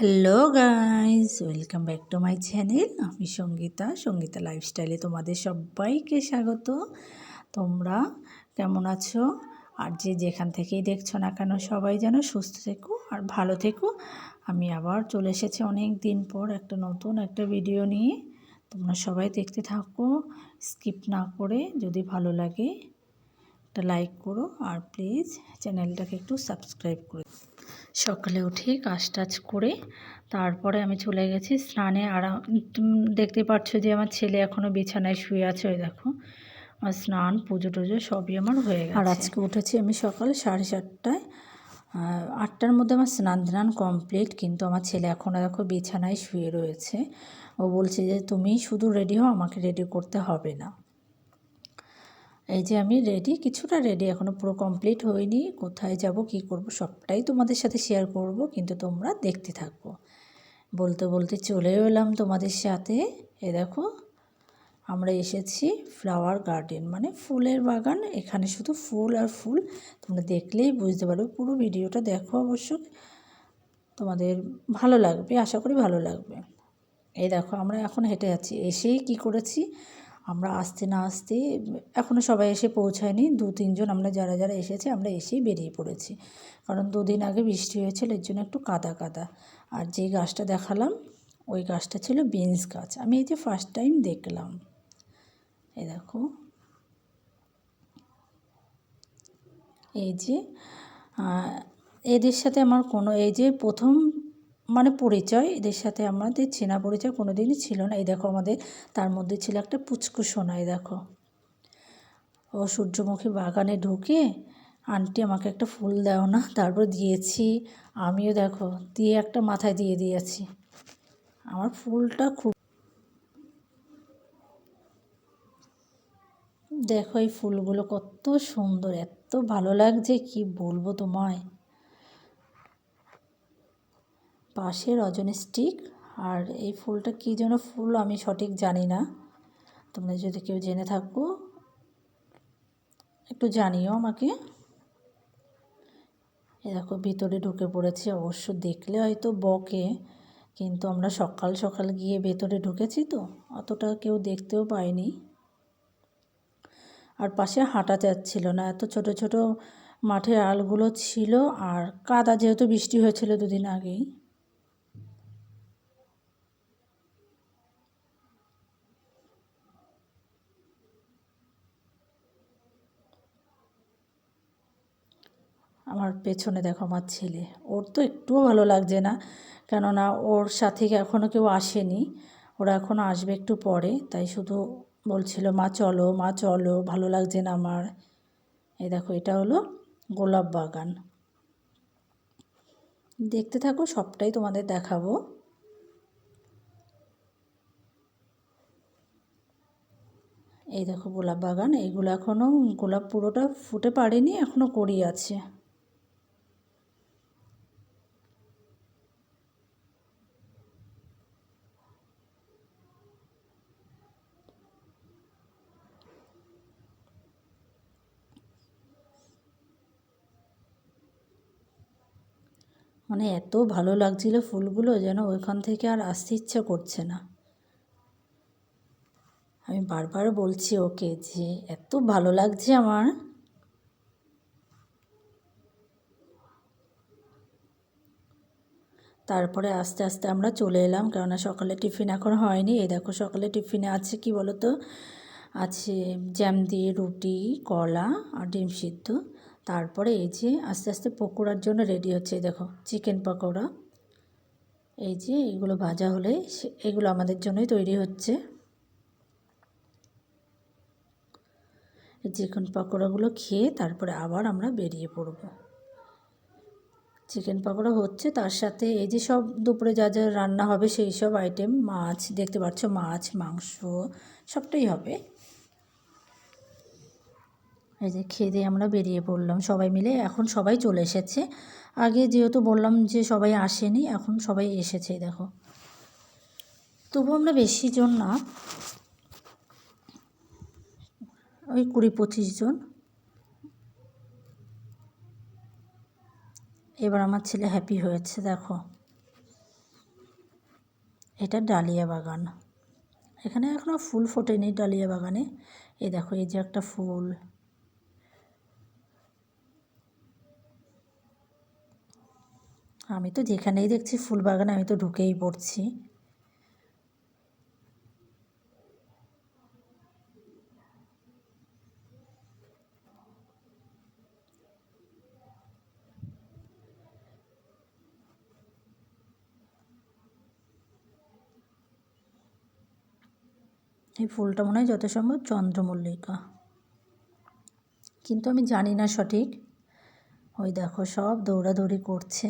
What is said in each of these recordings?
Hello guys welcome back to my channel আমি সঙ্গীতা সঙ্গীতা লাইফস্টাইলে তোমাদের সবাইকে স্বাগত। তোমরা কেমন আছো? আর যে যেখান থেকেই দেখছ না কেন, সবাই যেন সুস্থ থেকো আর ভালো থেকো। আমি আবার চলে এসেছি অনেক দিন পর একটা নতুন একটা ভিডিও নিয়ে। তোমরা সবাই দেখতে থাকো স্কিপ না করে যদি ভালো লাগে। একটা লাইক করো আর প্লিজ চ্যানেলটাকে একটু সাবস্ক্রাইব করে সকালে উঠে কাজ টাজ করে তারপরে আমি চলে গেছি স্নানে আর দেখতে পাচ্ছ যে আমার ছেলে এখনও বিছানায় শুয়ে আছে ওই দেখো। আমার স্নান পুজো টুজো সবই আমার হয়ে গেছে। আর আজকে উঠেছি আমি সকাল সাড়ে চারটায় আটটার মধ্যে আমার স্নান ধান কমপ্লিট কিন্তু আমার ছেলে এখনও দেখো বিছানায় শুয়ে রয়েছে। ও বলছে যে তুমি শুধু রেডি হও আমাকে রেডি করতে হবে না। এই যে আমি রেডি কিছুটা রেডি এখনও পুরো কমপ্লিট হয়নি। কোথায় যাব, কি করব, সবটাই তোমাদের সাথে শেয়ার করব, কিন্তু তোমরা দেখতে থাকব বলতে বলতে চলেও এলাম তোমাদের সাথে। এ দেখো, আমরা এসেছি ফ্লাওয়ার গার্ডেন মানে ফুলের বাগান। এখানে শুধু ফুল আর ফুল, তোমরা দেখলেই বুঝতে পারবে। পুরো ভিডিওটা দেখো অবশ্য, তোমাদের ভালো লাগবে, আশা করি ভালো লাগবে। এই দেখো, আমরা এখন হেঁটে যাচ্ছি। এসেই কি করেছি আমরা আসতে না আসতে এখনও সবাই এসে পৌঁছায়নি। দু, তিনজন আমরা যারা যারা এসেছে, আমরা এসেই বেরিয়ে পড়েছি। কারণ দুদিন আগে বৃষ্টি হয়েছিল, এর জন্য একটু কাদা কাদা। আর যে গাছটা দেখালাম, ওই গাছটা ছিল বিনস গাছ। আমি এই যে ফার্স্ট টাইম দেখলাম। এই দেখো। এই যে এদের সাথে আমার কোনো, এই যে প্রথম মানে পরিচয়, এদের সাথে আমাদের চেনা পরিচয় কোনো দিনই ছিল না। এই দেখো আমাদের, তার মধ্যে ছিল একটা পুচকু সোনা, এই দেখো। ও সূর্যমুখী বাগানে ঢুকে, আন্টি, আমাকে একটা ফুল দাও না, তারপর দিয়েছি। আমিও দেখো, দিয়ে একটা মাথায় দিয়ে দিয়েছি। আমার ফুলটা খুব দেখো এই ফুলগুলো কত সুন্দর, এত ভালো লাগছে, কি বলব তোমায়? পাশে রজনী স্টিক আর এই ফুলটা কী যেন ফুল আমি সঠিক জানি না। তোমরা যদি কেউ জেনে থাকো, একটু জানিও আমাকে। এ দেখো, ভিতরে ঢুকে পড়েছি, অবশ্য দেখলে হয়তো বকে, কিন্তু আমরা সকাল সকাল গিয়ে ভেতরে ঢুকেছি তো, অতটা কেউ দেখতেও পায়নি। আর পাশে হাঁটা যাচ্ছিল না, এত ছোট ছোট মাঠের আলগুলো ছিল, আর কাদা যেহেতু বৃষ্টি হয়েছিল দুদিন আগেই। আমার পেছনে দেখো আমার ছেলে। ওর তো একটুও ভালো লাগছে না। কেননা ওর সাথে এখনও কেউ আসেনি? ওরা এখনও আসবে একটু পরে। তাই শুধু বলছিল, মা, চলো মা, চলো, ভালো লাগছে না আমার। এই দেখো, এটা হলো গোলাপ বাগান। দেখতে থাকো, সবটাই তোমাদের দেখাবো। এই দেখো গোলাপ বাগান। এইগুলো এখনও গোলাপ পুরোটা ফুটে পারেনি এখনও করি আছে। মানে এত ভালো লাগছিল ফুলগুলো যেন ওইখান থেকে আর আসতে ইচ্ছা করছে না। আমি বারবার বলছি ওকে যে, এত ভালো লাগছে আমার। তারপরে আস্তে আস্তে আমরা চলে এলাম, কেননা সকালে টিফিন এখন হয়নি। এই দেখো সকালে টিফিনে আছে কি বলো তো আছে জ্যাম দিয়ে রুটি, কলা আর ডিম সিদ্ধ। তারপরে এই যে আস্তে আস্তে পকোড়ার জন্য রেডি হচ্ছে দেখো চিকেন পকোড়া। এই যে এগুলো ভাজা হলে এগুলো আমাদের জন্যই তৈরি হচ্ছে। এই চিকেন পকোড়াগুলো খেয়ে তারপরে আবার আমরা বেরিয়ে পড়ব। চিকেন পকোড়া হচ্ছে, তার সাথে এই যে সব দুপুরে যা যা রান্না হবে সেই সব আইটেম মাছ, দেখতে পাচ্ছ মাছ, মাংস, সবটাই হবে। এই যে খেয়ে দিয়ে আমরা বেরিয়ে পড়লাম সবাই মিলে। এখন সবাই চলে এসেছে। আগে যেহেতু বললাম যে সবাই আসেনি, এখন সবাই এসেছে দেখো। তবু আমরা বেশি জন না। ওই কুড়ি পঁচিশ জন। এবার আমার ছেলে হ্যাপি হয়েছে, দেখো। এটা ডালিয়া বাগান। এখানে এখনও ফুল ফোটেনি ডালিয়া বাগানে। এই দেখো, এই যে একটা ফুল। আমি তো যেখানেই দেখছি ফুল বাগানে আমি তো ঢুকেই পড়ছি। এই ফুলটা মনে হয় যত সম্ভব চন্দ্রমল্লিকা। কিন্তু আমি জানি না সঠিক। ওই দেখো সব দৌড়াদৌড়ি করছে।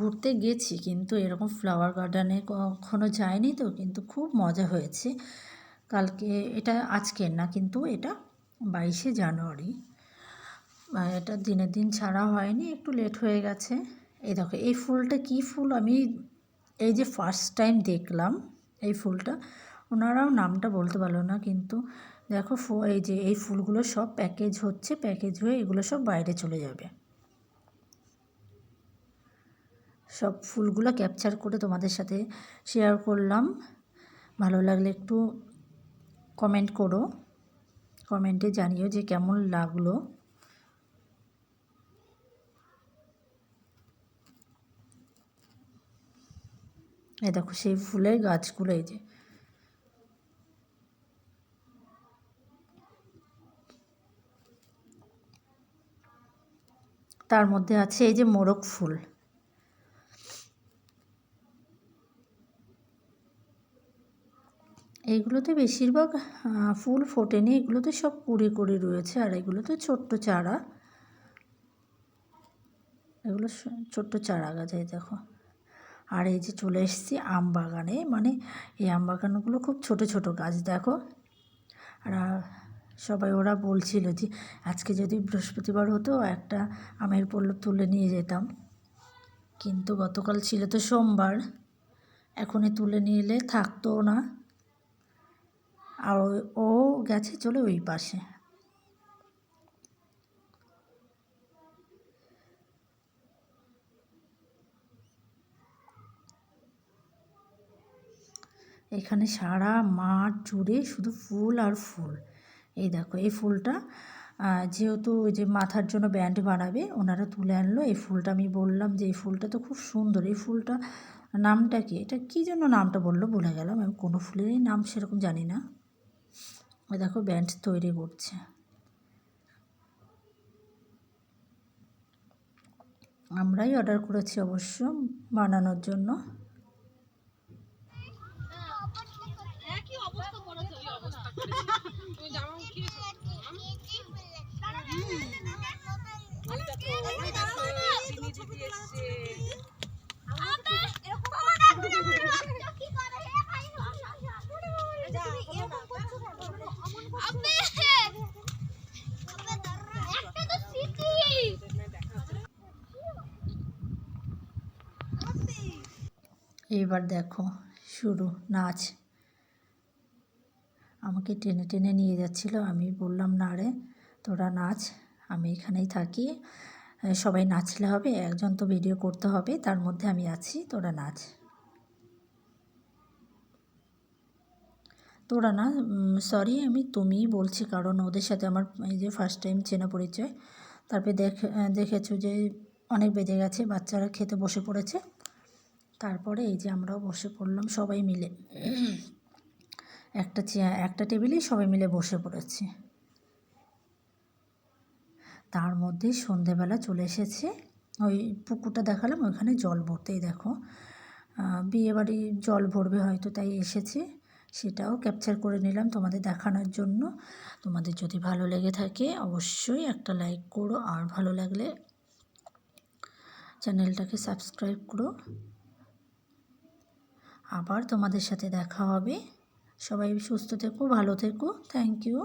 ঘুরতে গেছি, কিন্তু এরকম ফ্লাওয়ার গার্ডেনে কখনো যায়নি তো, কিন্তু খুব মজা হয়েছে। কালকে, এটা আজকের না, কিন্তু এটা বাইশে জানুয়ারি। এটা দিনের দিন ছাড়া হয়নি, একটু লেট হয়ে গেছে। এই দেখো, এই ফুলটা কি ফুল? আমি এই যে ফার্স্ট টাইম দেখলাম এই ফুলটা, ওনারাও নামটা বলতে পারল না, কিন্তু দেখো এই যে এই ফুলগুলো সব প্যাকেজ হচ্ছে প্যাকেজ হয়ে এগুলো সব বাইরে চলে যাবে। সব ফুলগুলো ক্যাপচার করে তোমাদের সাথে শেয়ার করলাম। ভালো লাগলে একটু কমেন্ট করো। কমেন্টে জানিও যে কেমন লাগল। এই দেখো সেই ফুলের গাছগুলো, এই যে। তার মধ্যে আছে এই যে মোরগ ফুল। এইগুলোতে বেশিরভাগ ফুল ফোটেনি। এগুলোতে সব কুড়ি কুড়ি রয়েছে আর এগুলো তো ছোট্ট চারা। এগুলো ছোট্ট চারা গাছ এই দেখো। আর এই যে চলে এসেছি আম বাগানে। মানে এই আম বাগানগুলো খুব ছোট ছোট গাছ, দেখো। আর সবাই ওরা বলছিল যে আজকে যদি বৃহস্পতিবার হতো, একটা আমের পল্লব তুলে নিয়ে যেতাম। কিন্তু গতকাল ছিল তো সোমবার। এখনই তুলে নিয়ে এলে থাকতো না। আর ও গেছে চলে ওই পাশে। এখানে সারা মাঠ জুড়ে শুধু ফুল আর ফুল। এই দেখো, এই ফুলটা যেহেতু ওই যে মাথার জন্য ব্যান্ড বানাবে, ওনারা তুলে আনলো। এই ফুলটা আমি বললাম যে, এই ফুলটা তো খুব সুন্দর। এই ফুলটা, নামটা কি? এটা কী জন্য নামটা বলল, ভুলে গেলাম। আমি কোনো ফুলেরই নাম সেরকম জানি না। দেখো ব্যান্ড তৈরি করছে। আমরাই অর্ডার করেছি অবশ্য বানানোর জন্য। এবার দেখো, শুরু, নাচ। আমাকে টেনে টেনে নিয়ে যাচ্ছিল, আমি বললাম, না রে, তোরা নাচ, আমি এখানেই থাকি। সবাই নাচলে হবে, একজন তো ভিডিও করতে হবে, তার মধ্যে আমি আছি, তোরা নাচ। তোরা না সরি আমি তুমিই বলছি, কারণ ওদের সাথে আমার, এই যে ফার্স্ট টাইম চেনা পরিচয়। তারপরে দেখ দেখেছ যে অনেক বেজে গেছে, বাচ্চারা খেতে বসে পড়েছে। তারপরে এই যে আমরাও বসে পড়লাম সবাই মিলে। একটা চেয়ার একটা টেবিলেই সবাই মিলে বসে পড়েছি। তার মধ্যে সন্ধেবেলা চলে এসেছে। ওই পুকুরটা দেখালাম, ওইখানে জল ভরতেই দেখো। বিয়েবাড়ি জল ভরবে হয়তো, তাই এসেছে। সেটাও ক্যাপচার করে নিলাম তোমাদের দেখানোর জন্য। তোমাদের যদি ভালো লেগে থাকে, অবশ্যই একটা লাইক করো। আর ভালো লাগলে চ্যানেলটাকে সাবস্ক্রাইব করো। আবার তোমাদের সাথে দেখা হবে। সবাই সুস্থ থেকো ভালো থেকো। Thank you